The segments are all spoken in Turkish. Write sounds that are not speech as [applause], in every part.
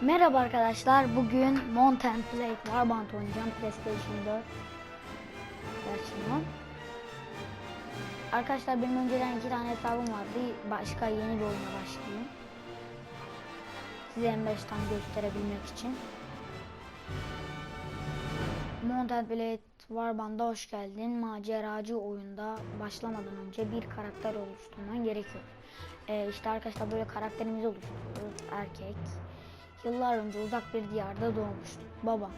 Merhaba arkadaşlar. Bugün Mountain Blade Warband oynayacağım PlayStation 4 versiyonu. Arkadaşlar benim önceden iki tane hesabım vardı. Başka yeni bir oyuna başlayayım. Size en baştan gösterebilmek için. Mountain Blade Warband'a hoş geldin. Maceracı oyunda başlamadan önce bir karakter oluşturman gerekiyor. Ee, işte arkadaşlar böyle karakterimizi oluşturuyoruz. Erkek. Yıllar önce uzak bir diyarda doğmuştu. Baba.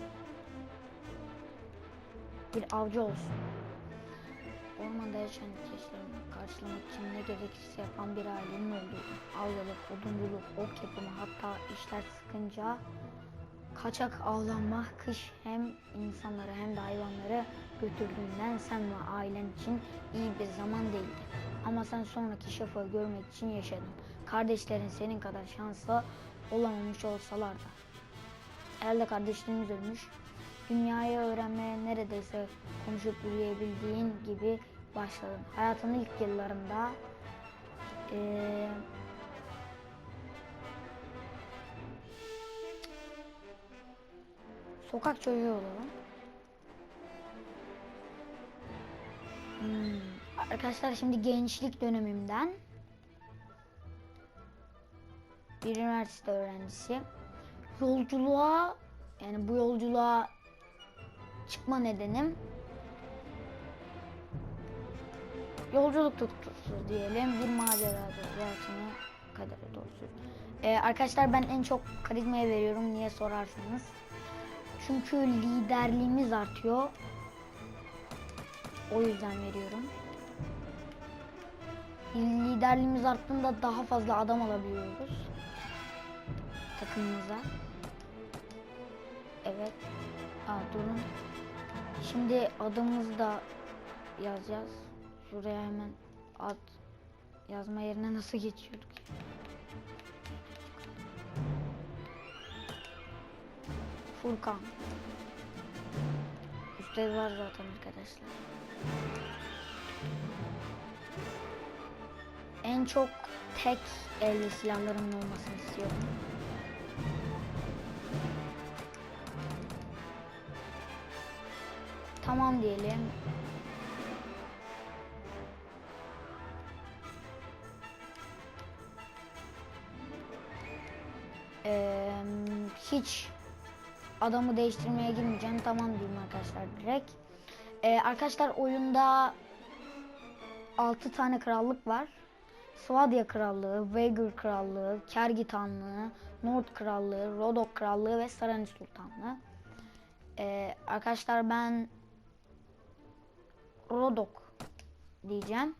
Bir avcı olsun. Ormanda yaşayan ihtiyaçlarını karşılamak için ne gerekirse yapan bir ailenin olduğu. Avcılık, odunculuk, ok yapımı hatta işler sıkınca kaçak avlanma kış hem insanları hem de hayvanları götürdüğünden sen ve ailen için iyi bir zaman değildi. Ama sen sonraki şafığı görmek için yaşadın. Kardeşlerin senin kadar şanslı olamamış olsalar da. Herhalde kardeşlerimiz ölmüş. Dünyayı öğrenmeye neredeyse konuşup yürüyebildiğin gibi başladın. Hayatının ilk yıllarında eee sokak çocuğu olalım. Hmm. Arkadaşlar şimdi gençlik dönemimden bir üniversite öğrencisi yolculuğa yani bu yolculuğa çıkma nedenim yolculuk tutkusu diyelim bir maceradır hayatını kadere doğrusu. Ee, arkadaşlar ben en çok karizmaya veriyorum niye sorarsanız. Çünkü liderliğimiz artıyor. O yüzden veriyorum. Liderliğimiz arttığında daha fazla adam alabiliyoruz takımımıza. Evet. Aa, durun. Şimdi adımızı da yazacağız. Şuraya hemen ad yazma yerine nasıl geçiyorduk? Furkan. Üstte var zaten arkadaşlar. En çok tek elde silahlarımın olmasını istiyorum. Tamam diyelim. Ee, hiç adamı değiştirmeye girmeyeceğim. Tamam diyeyim arkadaşlar direkt. Ee, arkadaşlar oyunda 6 tane krallık var. Swadia Krallığı, Veigar Krallığı, Kergitanlığı, Nord Krallığı, Rodok Krallığı ve Sarani Sultanlığı. Ee, arkadaşlar ben Rodok diyeceğim.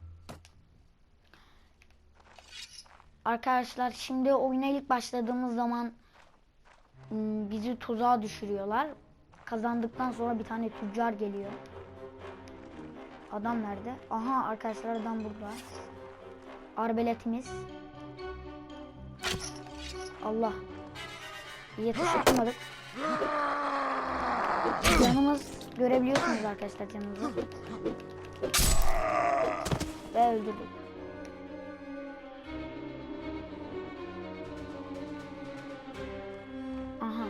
Arkadaşlar şimdi oyuna ilk başladığımız zaman m, bizi tuzağa düşürüyorlar. Kazandıktan sonra bir tane tüccar geliyor. Adam nerede? Aha arkadaşlar adam burada. Arbeletimiz. Allah. İyi tutmadık. Canımız görebiliyorsunuz arkadaşlar canımızı. Ve öldürdük. Aha.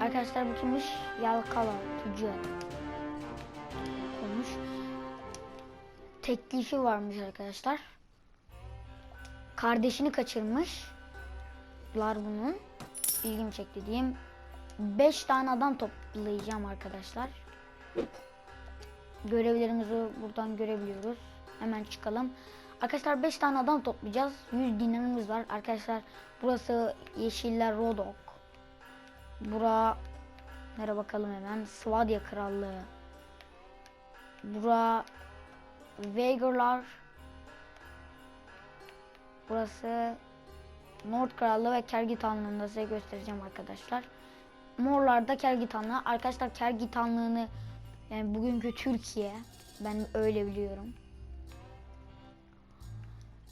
Arkadaşlar bu kimmiş? Yalkala tüccar. Olmuş. Teklifi varmış arkadaşlar. Kardeşini kaçırmışlar bunun. İlgimi çekti diyeyim. 5 tane adam toplayacağım arkadaşlar. Görevlerimizi buradan görebiliyoruz. Hemen çıkalım. Arkadaşlar 5 tane adam toplayacağız. 100 dinamimiz var. Arkadaşlar burası Yeşiller Rodok. Bura nere bakalım hemen. Swadia Krallığı. Bura Veigarlar. Burası Nord Krallığı ve Kergitanlığı'nda size göstereceğim arkadaşlar. Morlarda Kergitanlığı. Arkadaşlar Kergitanlığı'nı yani bugünkü Türkiye ben öyle biliyorum.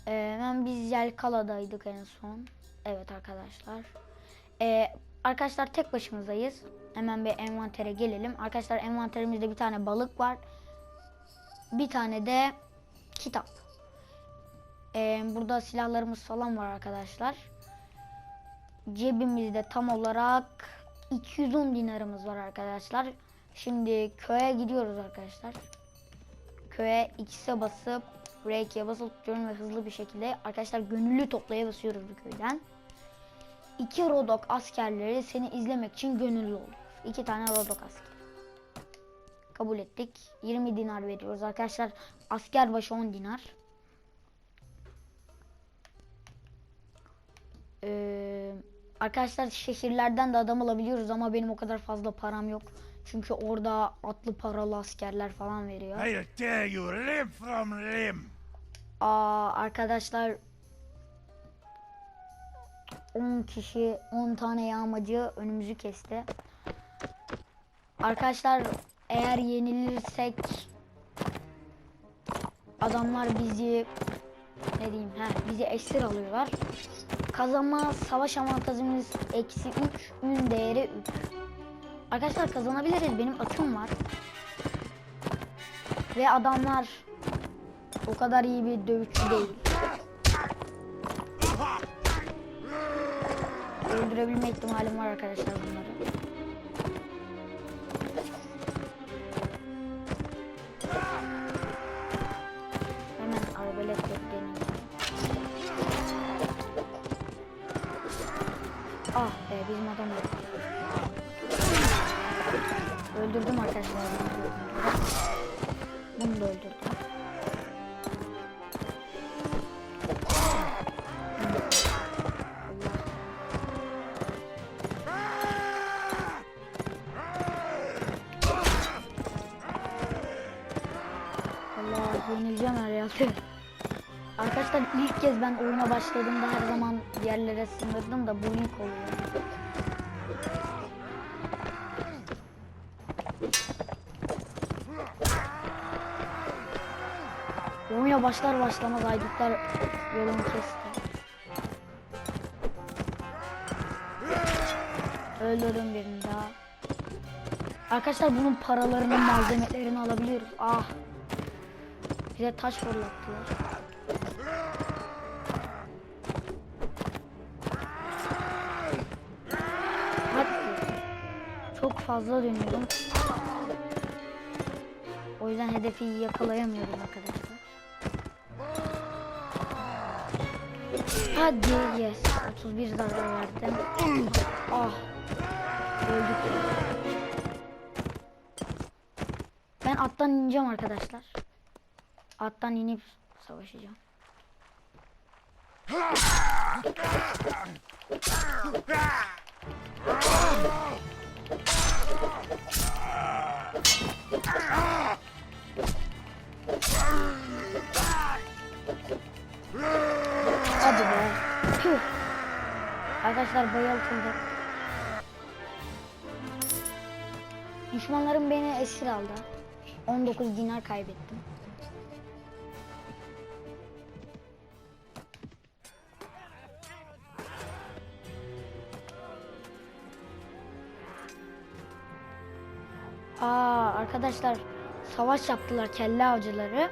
Ee, hemen biz Yelkala'daydık en son. Evet arkadaşlar. Ee, arkadaşlar tek başımızdayız. Hemen bir envantere gelelim. Arkadaşlar envanterimizde bir tane balık var. Bir tane de kitap. Ee, burada silahlarımız falan var arkadaşlar. cebimizde tam olarak 210 dinarımız var arkadaşlar. Şimdi köye gidiyoruz arkadaşlar. Köye X'e basıp R2'ye basıp tutuyorum ve hızlı bir şekilde arkadaşlar gönüllü toplaya basıyoruz bu köyden. İki Rodok askerleri seni izlemek için gönüllü oluyor. İki tane Rodok asker. Kabul ettik. 20 dinar veriyoruz arkadaşlar. Asker başı 10 dinar. Ee, arkadaşlar şehirlerden de adam alabiliyoruz ama benim o kadar fazla param yok. Çünkü orada atlı paralı askerler falan veriyor. I tell you, limb from limb. Aa, arkadaşlar 10 kişi 10 tane yağmacı önümüzü kesti. Arkadaşlar eğer yenilirsek adamlar bizi ne diyeyim he, bizi esir alıyorlar. Kazanma savaş avantajımız eksi 3, ün değeri 3. Arkadaşlar kazanabiliriz. Benim atım var. Ve adamlar o kadar iyi bir dövüşçü değil. Öldürebilme ihtimalim var arkadaşlar bunları. Be bizim adam öldü. Öldürdüm arkadaşlar. Bunu da öldürdüm. Kez ben oyuna başladığımda her zaman yerlere sınırdım da bu ilk oluyor. Oyuna başlar başlamaz aydutlar yolumu kesti. Öldürdüm birini daha. Arkadaşlar bunun paralarını, malzemelerini alabiliyoruz. Ah. Bize taş fırlattılar. Fazla dönüyorum. O yüzden hedefi yakalayamıyorum arkadaşlar. Hadi yes. 31 zarar verdim. [clears throat] Ah. Öldük. Ben attan ineceğim arkadaşlar. Attan inip savaşacağım. Hadi be. Tüh. Arkadaşlar bayıltıldı. Düşmanlarım beni esir aldı. 19 dinar kaybettim. Aa arkadaşlar savaş yaptılar kelle avcıları.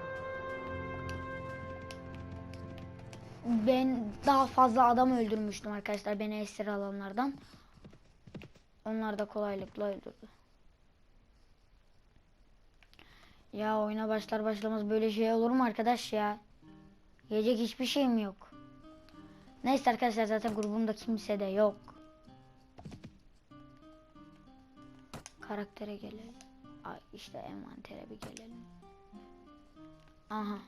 Ben daha fazla adam öldürmüştüm arkadaşlar beni esir alanlardan. Onlar da kolaylıkla öldürdü. Ya oyuna başlar başlamaz böyle şey olur mu arkadaş ya? Yiyecek hiçbir şeyim yok. Neyse arkadaşlar zaten grubumda kimse de yok. Karaktere gelelim. Ay işte envantere bir gelelim. Aha.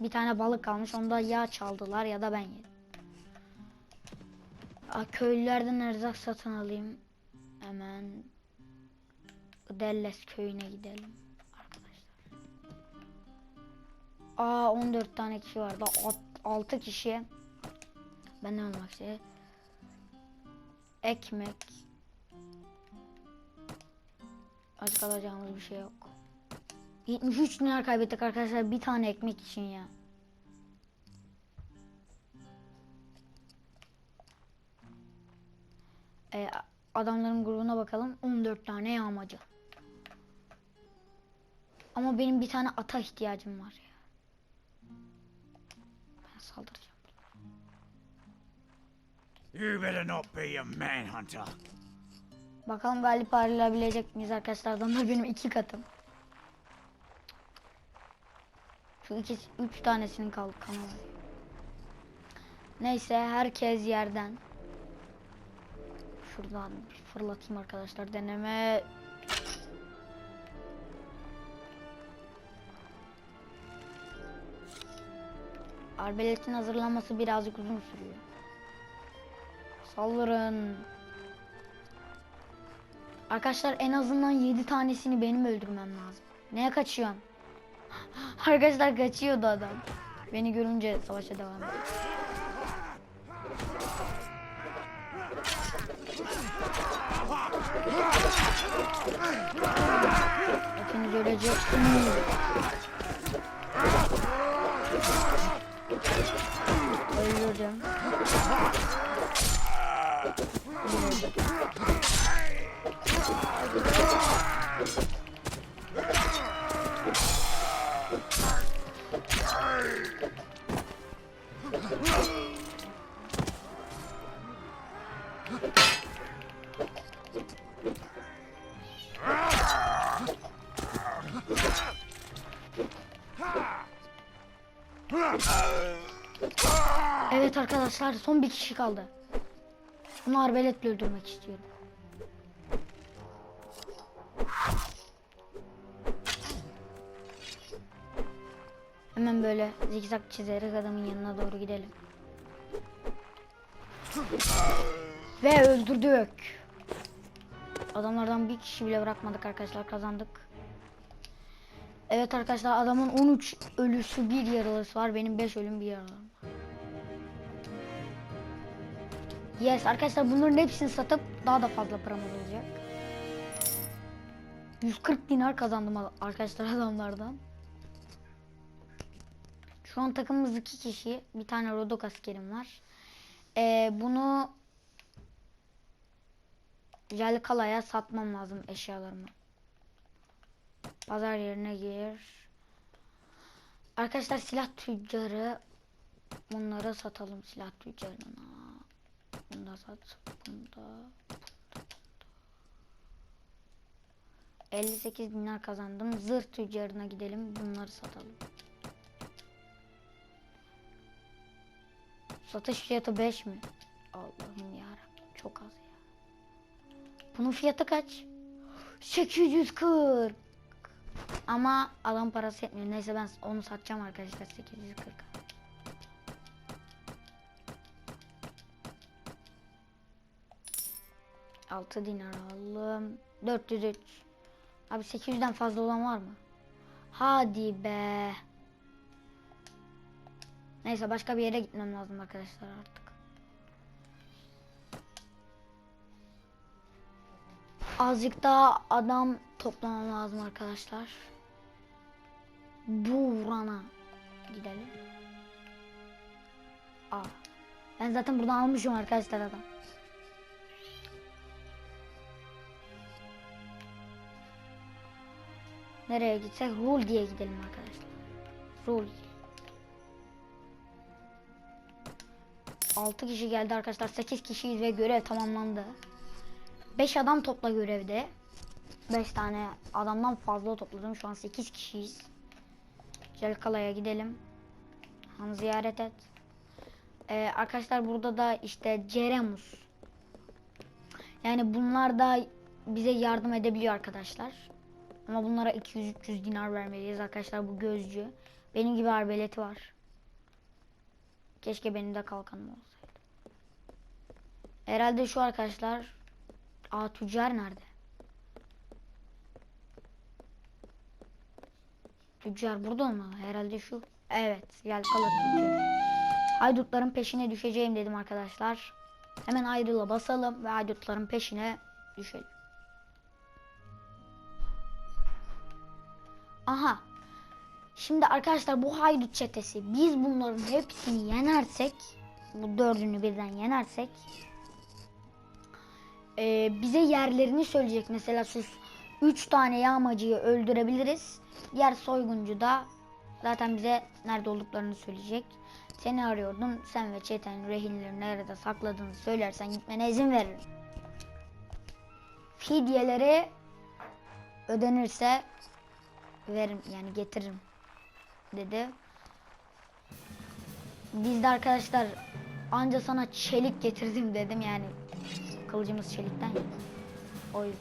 Bir tane balık kalmış. Onda ya çaldılar ya da ben yedim. Aa, köylülerden erzak satın alayım. Hemen Delles köyüne gidelim. Arkadaşlar. Aa 14 tane kişi vardı. 6 kişi. Benden olmak üzere. Ekmek. Aç kalacağımız bir şey yok. 73 dinar kaybettik arkadaşlar bir tane ekmek için ya. Ee, adamların grubuna bakalım. 14 tane yağmacı. Ama benim bir tane ata ihtiyacım var ya. Ben saldıracağım. You better not be a manhunter. Bakalım galip ayrılabilecek miyiz arkadaşlar? Adamlar benim iki katım. Şu iki, üç tanesinin kalkanı var. Neyse herkes yerden. Şuradan bir fırlatayım arkadaşlar deneme. Arbeletin hazırlanması birazcık uzun sürüyor. Saldırın. Arkadaşlar en azından 7 tanesini benim öldürmem lazım. Neye kaçıyorsun? [gasps] Arkadaşlar kaçıyordu adam. Beni görünce savaşa devam ediyor. Hepiniz öleceksiniz. Öldürdüm. Evet arkadaşlar son bir kişi kaldı. Bunu arbeletle öldürmek istiyorum. Hemen böyle zikzak çizerek adamın yanına doğru gidelim. Ve öldürdük. Adamlardan bir kişi bile bırakmadık arkadaşlar kazandık. Evet arkadaşlar adamın 13 ölüsü bir yaralısı var. Benim 5 ölüm bir yaralım var. Yes arkadaşlar bunların hepsini satıp daha da fazla paramız olacak. 140 dinar kazandım arkadaşlar [laughs] adamlardan. Şu an takımımız iki kişi. Bir tane Rodok askerim var. Ee, bunu Jalkala'ya satmam lazım eşyalarımı. Pazar yerine gir. Arkadaşlar silah tüccarı bunları satalım silah tüccarına. Bunu da sat. Bunu da. 58 dinar kazandım. Zırh tüccarına gidelim. Bunları satalım. Satış fiyatı 5 mi? Allah'ım yarabbim çok az ya. Bunun fiyatı kaç? 840. Ama adam parası etmiyor. Neyse ben onu satacağım arkadaşlar 840. Altı dinar aldım. 403. Abi 800'den fazla olan var mı? Hadi be. Neyse başka bir yere gitmem lazım arkadaşlar artık. Azıcık daha adam toplamam lazım arkadaşlar. Burana gidelim. Aa. Ben zaten buradan almışım arkadaşlar adam. Nereye gitsek Rul diye gidelim arkadaşlar. Rul. 6 kişi geldi arkadaşlar. 8 kişiyiz ve görev tamamlandı. 5 adam topla görevde. 5 tane adamdan fazla topladım. Şu an 8 kişiyiz. Celkala'ya gidelim. Han ziyaret et. Ee, arkadaşlar burada da işte Ceremus. Yani bunlar da bize yardım edebiliyor arkadaşlar. Ama bunlara 200-300 dinar vermeliyiz arkadaşlar bu gözcü. Benim gibi arbeleti var. Keşke benim de kalkanım olsaydı. Herhalde şu arkadaşlar. Aa tüccar nerede? Tüccar burada olmalı. Herhalde şu. Evet. Yelkalı tüccar. Haydutların peşine düşeceğim dedim arkadaşlar. Hemen ayrıla basalım ve haydutların peşine düşelim. Aha. Şimdi arkadaşlar bu haydut çetesi biz bunların hepsini yenersek bu dördünü birden yenersek e, bize yerlerini söyleyecek. Mesela şu üç tane yağmacıyı öldürebiliriz. Diğer soyguncu da zaten bize nerede olduklarını söyleyecek. Seni arıyordum. Sen ve çeten rehinleri nerede sakladığını söylersen gitmene izin veririm. Fidyeleri ödenirse veririm yani getiririm dedi. Biz de arkadaşlar anca sana çelik getirdim dedim yani kılıcımız çelikten ya. O yüzden.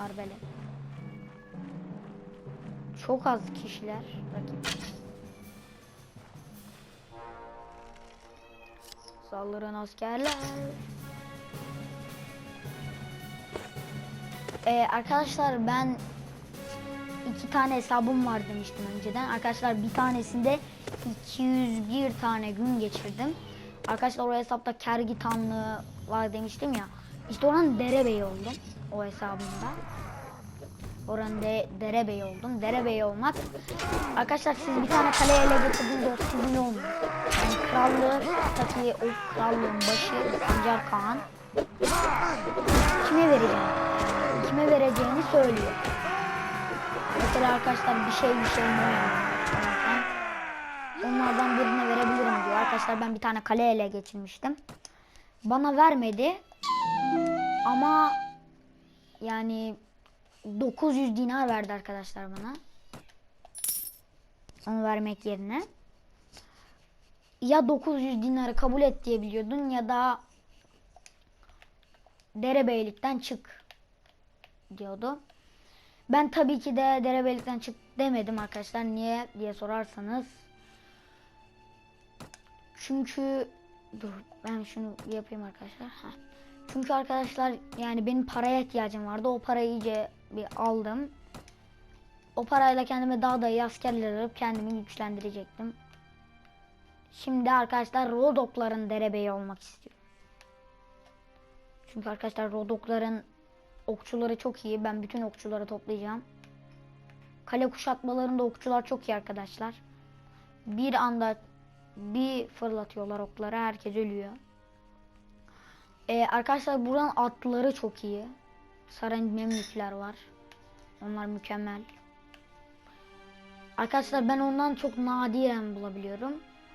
Arbele. Çok az kişiler rakip. Saldırın askerler. Ee, arkadaşlar ben iki tane hesabım var demiştim önceden. Arkadaşlar bir tanesinde 201 tane gün geçirdim. Arkadaşlar o hesapta kergitanlığı var demiştim ya. İşte oranın derebeyi oldum o hesabımda. Oranın de, derebeyi oldum. Derebeyi olmak. Arkadaşlar siz bir tane kaleye ele getirdiğinizde o sizin olmuyor. Yani krallığı, tabii o krallığın başı Sancar Kağan kime vereceğim? Kime vereceğini söylüyor. Mesela arkadaşlar bir şey bir şey oynanıyor? Onlardan birine verebilirim diyor. Arkadaşlar ben bir tane kale ele geçirmiştim. Bana vermedi. Ama yani 900 dinar verdi arkadaşlar bana. Onu vermek yerine. Ya 900 dinarı kabul et diyebiliyordun ya da derebeylikten çık diyordu. Ben tabii ki de derebeylikten çık demedim arkadaşlar. Niye diye sorarsanız. Çünkü dur ben şunu yapayım arkadaşlar. Heh. Çünkü arkadaşlar yani benim paraya ihtiyacım vardı. O parayı iyice bir aldım. O parayla kendime daha da iyi askerler alıp kendimi güçlendirecektim. Şimdi arkadaşlar Rodokların derebeyi olmak istiyorum. Çünkü arkadaşlar Rodokların okçuları çok iyi. Ben bütün okçuları toplayacağım. Kale kuşatmalarında okçular çok iyi arkadaşlar. Bir anda bir fırlatıyorlar okları. Herkes ölüyor. Ee, arkadaşlar buranın atları çok iyi. Saran memlükler var. Onlar mükemmel. Arkadaşlar ben ondan çok nadiren bulabiliyorum.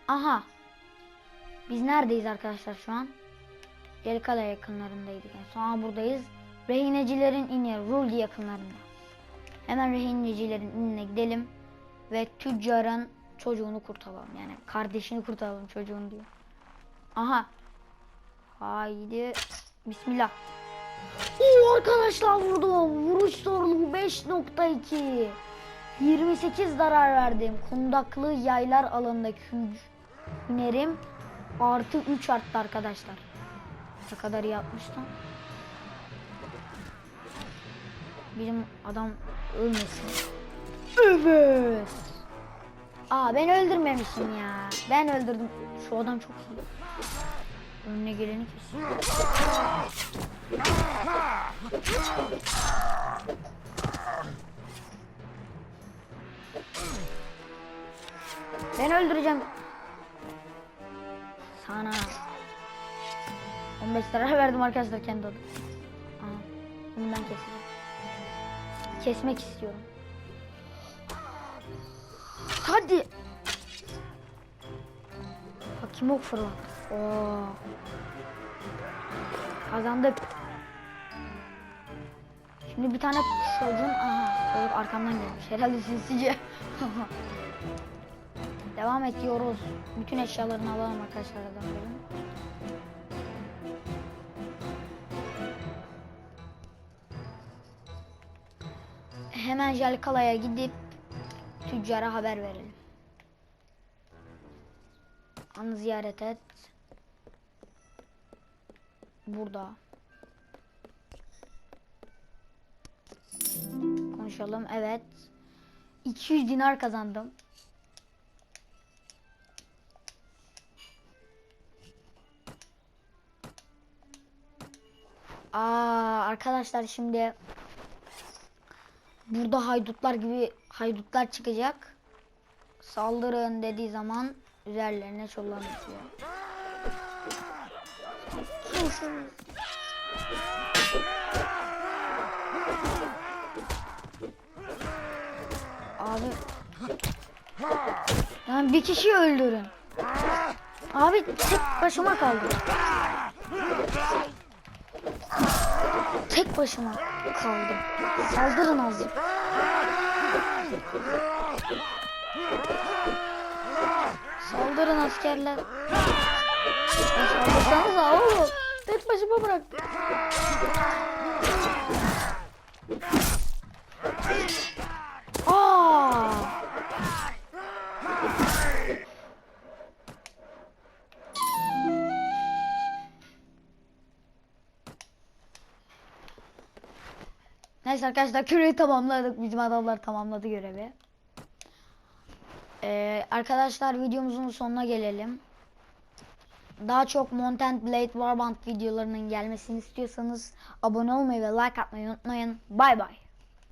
Aha. Biz neredeyiz arkadaşlar şu an? Yelikale yakınlarındaydık. Yani sonra buradayız. Rehinecilerin ini Ruldi yakınlarında. Hemen rehinecilerin inine gidelim. Ve tüccarın çocuğunu kurtaralım. Yani kardeşini kurtaralım çocuğun diyor. Aha. Haydi. Bismillah. Oo arkadaşlar vurdum. Vuruş zorluğu 5.2. 28 zarar verdim. Kundaklı yaylar alanındaki hü- hünerim artı 3 arttı arkadaşlar. Ne kadar yapmıştım. Bizim adam ölmesin. Evet. Aa ben öldürmemişim ya. Ben öldürdüm. Şu adam çok iyi. Önüne geleni kes. Ben öldüreceğim. Sana. 15 lira verdim arkadaşlar kendi adım. Aha, bunu ben keseceğim. Kesmek istiyorum. Hadi. Bak kim ok fırlat. Oo. Kazandık. Şimdi bir tane çocuğun aha çocuk arkamdan gelmiş. Herhalde sinsice. [laughs] Devam et diyoruz. Bütün eşyalarını alalım arkadaşlar adamların. Hemen Jalkala'ya gidip tüccara haber verelim. Anı ziyaret et. Burada. Konuşalım. Evet. 200 dinar kazandım. Aa arkadaşlar şimdi burada haydutlar gibi haydutlar çıkacak. Saldırın dediği zaman üzerlerine çollan atıyor. Abi Lan bir kişi öldürün. Abi tek başıma kaldım. Tek başıma kaldım. Saldırın azıcık. Saldırın askerler. Saldırsanıza oğlum. Tek başıma bıraktım. Neyse arkadaşlar küreyi tamamladık. Bizim adamlar tamamladı görevi. Ee, arkadaşlar videomuzun sonuna gelelim. Daha çok Mountain Blade Warband videolarının gelmesini istiyorsanız abone olmayı ve like atmayı unutmayın. Bay bay.